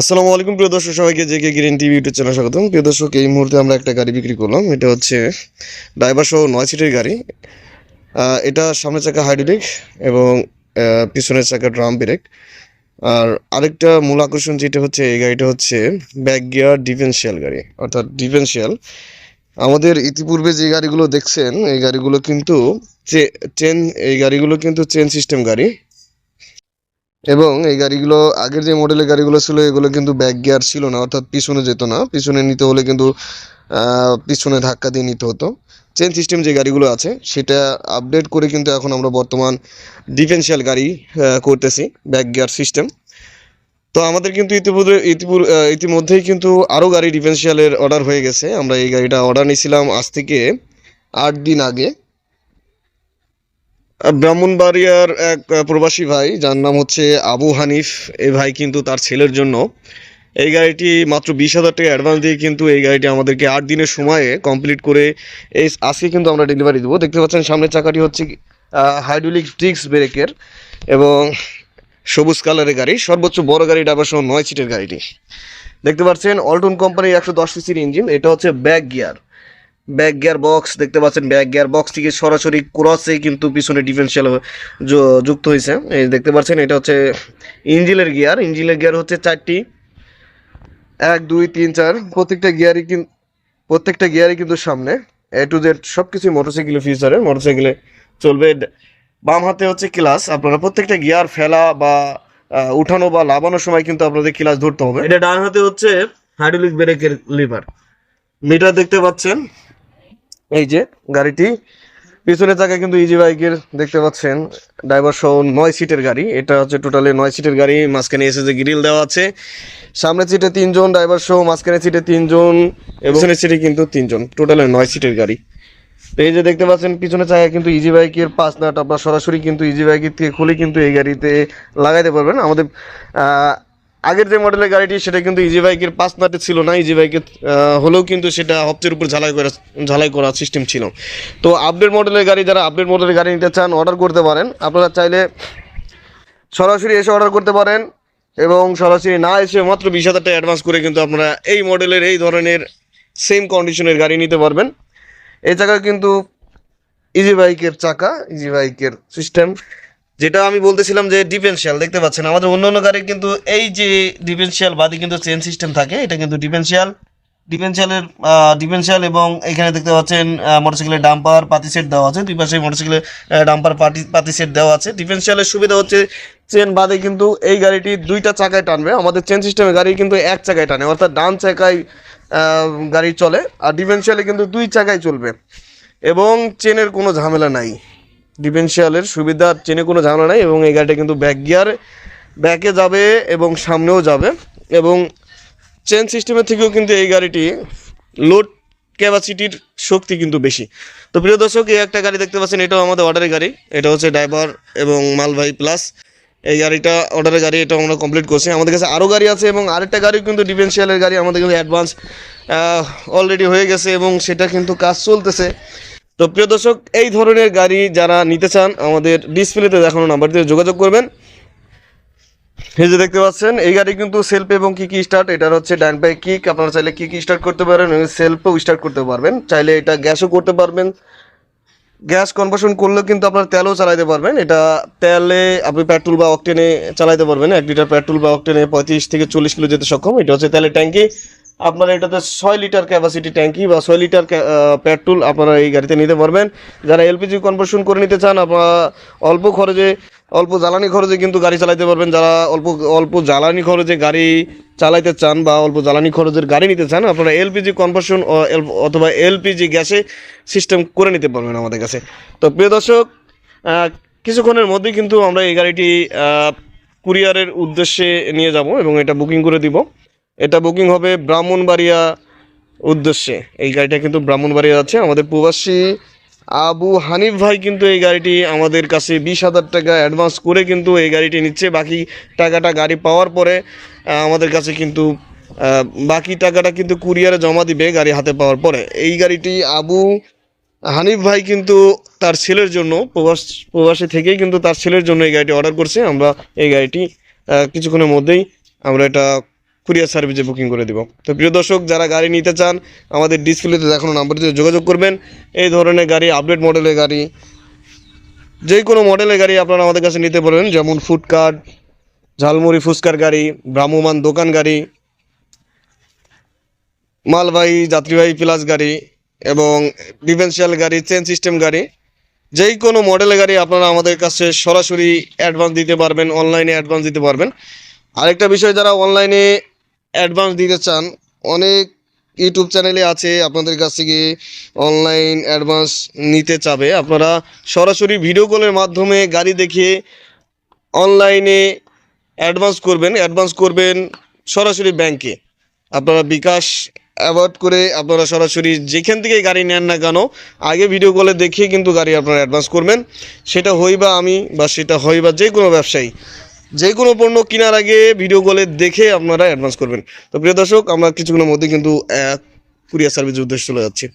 আসসালামু আলাইকুম, প্রিয় দর্শক, সবাইকে J K green TV YouTube channel স্বাগতম। প্রিয় দর্শক, এই মুহূর্তে আমরা একটা গাড়ি বিক্রি করলাম। এটা হচ্ছে ড্রাইভার সহ নয় সিটের গাড়ি। এটা সামনের চাকা হাইড্রোলিক এবং পিছনের চাকা ড্রাম ব্রেক আর আরেকটা মূল আকর্ষণ যেটা হচ্ছে, এই গাড়িটা হচ্ছে ব্যাক গিয়ার ডিফেন্সিয়াল গাড়ি, অর্থাৎ ডিফেন্সিয়াল আমাদের ইতিপূর্বে যে গাড়িগুলো দেখছেন, এই গাড়িগুলো কিন্তু চেন এই গাড়িগুলো কিন্তু চেন সিস্টেম গাড়ি। এবং এই গাড়িগুলো, আগের যে মডেলের গাড়িগুলো ছিল, এগুলো কিন্তু ব্যাক গিয়ার ছিল না, অর্থাৎ পিছনে যেত না। পিছনে নিতে হলে কিন্তু পিছনে ধাক্কা দিয়ে নিতে হতো। চেন সিস্টেম যে গাড়িগুলো আছে, সেটা আপডেট করে কিন্তু এখন আমরা বর্তমান ডিফেন্সিয়াল গাড়ি করতেছি ব্যাক গিয়ার সিস্টেম তো আমাদের কিন্তু ইতিপূর্বে, ইতিপূর ইতিমধ্যেই কিন্তু আরও গাড়ি ডিফেন্সিয়ালের অর্ডার হয়ে গেছে। আমরা এই গাড়িটা অর্ডার নিয়েছিলাম আজ থেকে আট দিন আগে। ব্রাহ্মণবাড়িয়ার এক প্রবাসী ভাই, যার নাম হচ্ছে আবু হানিফ। এই ভাই কিন্তু তার ছেলের জন্য এই গাড়িটি মাত্র বিশ হাজার টাকা অ্যাডভান্স দিয়ে কিন্তু এই গাড়িটি আমাদেরকে আট দিনের সময়ে কমপ্লিট করে এই আজকে কিন্তু আমরা ডেলিভারি দেবো। দেখতে পাচ্ছেন সামনের চাকাটি হচ্ছে হাইড্রোলিক ডিস্ক ব্রেকের এবং সবুজ কালারের গাড়ি। সর্বোচ্চ বড় গাড়ি ডাবার সহ নয় সিটের গাড়িটি। দেখতে পাচ্ছেন অল্টন কোম্পানির একশো দশ সিসির ইঞ্জিন এটা হচ্ছে back gear back gear box দেখতে পাচ্ছেন ব্যাক গিয়ার বক্স থেকে সরাসরি ক্রসে কিন্তু পিছনে ডিফেন্সিয়াল যুক্ত হয়েছে। এই দেখতে পাচ্ছেন, এটা হচ্ছে ইঞ্জিনের গিয়ার ইঞ্জিনের গিয়ার হচ্ছে চারটি। এক, দুই, তিন, চার। প্রত্যেকটা গিয়ারই কিন্তু প্রত্যেকটা গিয়ারই কিন্তু সামনে। এ টু জেড সব কিছুই মোটরসাইকেলের ফিউচারে মোটরসাইকেলে চলবে। বাম হাতে হচ্ছে ক্লাস আপনারা প্রত্যেকটা গিয়ার ফেলা বা উঠানো বা লাভানোর সময় কিন্তু আপনাদের ক্লাস ধরতে হবে। এটা ডান হাতে হচ্ছে হাইড্রোলিক ব্রেকের লিভার মিটার দেখতে পাচ্ছেন। এই যে গাড়িটি, পিছনের চাকায় কিন্তু ইজি বাইকের দেখতে পাচ্ছেন ড্রাইভার সহ নয় সিটের গাড়ি। এটা হচ্ছে টোটালি নয় সিটের গাড়ি, মাঝখানে এসে যে গ্রিল দেওয়া আছে। সামনের সিটে তিনজন ড্রাইভার সহ মাঝখানে সিটে তিনজন, এবং সিটে কিন্তু তিনজন টোটালি নয় সিটের গাড়ি। এই যে দেখতে পাচ্ছেন পিছনে চাকায় কিন্তু ইজি বাইকের পাঁচ নাট, আপনার সরাসরি কিন্তু ইজি বাইকের থেকে খুলে কিন্তু এই গাড়িতে লাগাইতে পারবেন। আমাদের আগের যে মডেলের গাড়িটি, সেটা কিন্তু ইজি বাইকের পাঁচ নাটে ছিল না। ইজি বাইকের হলেও কিন্তু সেটা হপ্তের উপর ঝালাই করা ঝালাই করা সিস্টেম ছিল। তো আপডেট মডেলের গাড়ি, যারা আপডেট মডেলের গাড়ি নিতে চান অর্ডার করতে পারেন। আপনারা চাইলে সরাসরি এসে অর্ডার করতে পারেন এবং সরাসরি না এসে মাত্র বিশ হাজার অ্যাডভান্স করে কিন্তু আপনারা এই মডেলের এই ধরনের সেম কন্ডিশনের গাড়ি নিতে পারবেন। এই জায়গায় কিন্তু ইজি বাইকের চাকা ইজি বাইকের সিস্টেম যেটা আমি বলতেছিলাম যে ডিফেন্সিয়াল দেখতে পাচ্ছেন? আমাদের অন্য অন্য গাড়ির কিন্তু এই যে ডিফেন্সিয়াল বাদে কিন্তু চেন সিস্টেম থাকে, এটা কিন্তু ডিফেন্সিয়াল ডিফেন্সিয়ালের ডিফেন্সিয়াল এবং এখানে দেখতে পাচ্ছেন মোটরসাইকেলের ডাম্পার পাতি সেট দেওয়া আছে। দুই পাশে মোটরসাইকেলের ডাম্পার পাতি পাতি সেট দেওয়া আছে। ডিফেন্সিয়ালের সুবিধা হচ্ছে চেন বাদে কিন্তু এই গাড়িটি দুইটা চাকায় টানবে। আমাদের চেন সিস্টেমের গাড়ি কিন্তু এক চাকায় টানে, অর্থাৎ ডান চাকায় গাড়ি চলে, আর ডিফেন্সিয়ালে কিন্তু দুই চাকায় চলবে। এবং চেনের কোনো ঝামেলা নাই। ডিফেন্সিয়ালের সুবিধা চেনে কোনো ঝামেলা নাই এবং এই গাড়িটা কিন্তু ব্যাক গিয়ার ব্যাকে যাবে এবং সামনেও যাবে এবং চেন সিস্টেমের থেকেও কিন্তু এই গাড়িটি লোড ক্যাপাসিটির শক্তি কিন্তু বেশি। তো প্রিয় দর্শক, এই একটা গাড়ি দেখতে পাচ্ছেন, এটাও আমাদের অর্ডারের গাড়ি। এটা হচ্ছে ড্রাইভার এবং মালবাহী প্লাস এই গাড়িটা অর্ডারের গাড়ি এটা আমরা কমপ্লিট করছি। আমাদের কাছে আরও গাড়ি আছে এবং আরেকটা গাড়ি কিন্তু ডিফেন্সিয়ালের গাড়ি, আমাদের কিন্তু অ্যাডভান্স অলরেডি হয়ে গেছে এবং সেটা কিন্তু কাজ চলতেছে। তো প্রিয় দর্শক, এই ধরনের গাড়ি যারা নিতে চান, আমাদের ডিসপ্লেতে দেখানো নাম্বার দিয়ে যোগাযোগ করবেন। এই যে দেখতে পাচ্ছেন, এই গাড়ি কিন্তু সেলফ এবং কি কি স্টার্ট এটার হচ্ছে ডান বাই কিক আপনারা চাইলে কি কি স্টার্ট করতে পারেন সেলফও স্টার্ট করতে পারবেন। চাইলে এটা গ্যাসও করতে পারবেন। গ্যাস কনভার্সন করলেও কিন্তু আপনার তেলও চালাইতে পারবেন। এটা তেলে আপনি পেট্রোল বা অকটেনে চালাইতে পারবেন। এক লিটার পেট্রোল বা অকটেনে পঁয়ত্রিশ থেকে চল্লিশ কিলো যেতে সক্ষম। এটা হচ্ছে তেলের ট্যাঙ্কি আপনার এটাতে ছয় লিটার ক্যাপাসিটি ট্যাঙ্কি বা ছয় লিটার পেট্রোল আপনারা এই গাড়িতে নিতে পারবেন। যারা এলপিজি কনভার্সন করে নিতে চান, আপনারা অল্প খরচে, অল্প জ্বালানি খরচে কিন্তু গাড়ি চালাতে পারবেন। যারা অল্প অল্প জ্বালানি খরচে গাড়ি চালাইতে চান বা অল্প জ্বালানি খরচের গাড়ি নিতে চান, আপনারা এলপিজি কনভার্সন অথবা এলপিজি গ্যাসে সিস্টেম করে নিতে পারবেন আমাদের কাছে। তো প্রিয় দর্শক কিছুক্ষণের মধ্যেই কিন্তু আমরা এই গাড়িটি কুরিয়ারের উদ্দেশ্যে নিয়ে যাব এবং এটা বুকিং করে দিব। এটা বুকিং হবে ব্রাহ্মণবাড়িয়া উদ্দেশ্যে। এই গাড়িটা কিন্তু ব্রাহ্মণবাড়িয়া আছে। আমাদের প্রবাসী আবু হানিফ ভাই কিন্তু এই গাড়িটি আমাদের কাছে বিশ হাজার টাকা অ্যাডভান্স করে কিন্তু এই গাড়িটি নিচ্ছে। বাকি টাকাটা গাড়ি পাওয়ার পরে আমাদের কাছে কিন্তু বাকি টাকাটা কিন্তু কুরিয়ারে জমা দিবে গাড়ি হাতে পাওয়ার পরে। এই গাড়িটি আবু হানিফ ভাই কিন্তু তার ছেলের জন্য, প্রবাস, প্রবাসী থেকেই কিন্তু তার ছেলের জন্য এই গাড়িটি অর্ডার করছে। আমরা এই গাড়িটি কিছুক্ষণের মধ্যেই আমরা এটা কুরিয়ার সার্ভিসে বুকিং করে দিব। তো প্রিয় দর্শক, যারা গাড়ি নিতে চান, আমাদের ডিসপ্লেতে দেখানো নাম্বারটিতে যোগাযোগ করবেন। এই ধরনের গাড়ি আপডেট মডেলের গাড়ি, যে কোনো মডেলের গাড়ি আপনারা আমাদের কাছে নিতে পারবেন যেমন ফুডকার্ট ঝালমুড়ি ফুচকার গাড়ি ভ্রাম্যমান দোকান গাড়ি, মালবাহী যাত্রীবাহী প্লাস গাড়ি এবং ডিফেন্সিয়াল গাড়ি চেন সিস্টেম গাড়ি, যেই কোনো মডেলের গাড়ি আপনারা আমাদের কাছে সরাসরি অ্যাডভান্স দিতে পারবেন অনলাইনে অ্যাডভান্স দিতে পারবেন। আরেকটা বিষয়, যারা অনলাইনে অ্যাডভান্স দিতে চান, অনেক ইউটিউব চ্যানেলে আছে, আপনাদের কাছ থেকে অনলাইন অ্যাডভান্স নিতে চাবে। আপনারা সরাসরি ভিডিও কলের মাধ্যমে গাড়ি দেখিয়ে অনলাইনে অ্যাডভান্স করবেন অ্যাডভান্স করবেন সরাসরি ব্যাংকে। আপনারা বিকাশ অ্যাভয়েড করে আপনারা সরাসরি যেখান থেকে গাড়ি নেন না কেন, আগে ভিডিও কলে দেখে কিন্তু গাড়ি আপনারা অ্যাডভান্স করবেন। সেটা হই বা আমি বা সেটা হই বা যে কোনো ব্যবসায়ী। যে কোনো পণ্য কেনার আগে ভিডিও কলে দেখে আপনারা অ্যাডভান্স করবেন। তো প্রিয় দর্শক, আমরা কিছুক্ষণের মধ্যে কিন্তু কুরিয়ার সার্ভিসের উদ্দেশ্যে চলে যাচ্ছি।